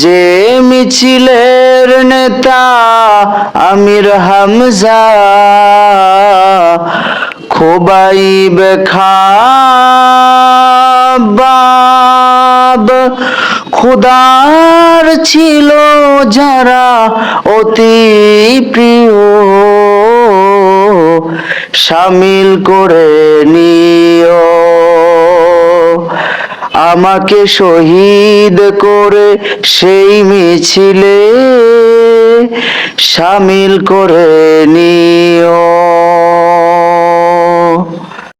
যে মিছিলের নেতা আমির হামজা, খোবাইব খাবাব। খুদার ছিল যারা অতি প্রিয়, সামিল করে নিও। আমাকে শহীদ করে সেই মিছিলে সামিল করে নিও।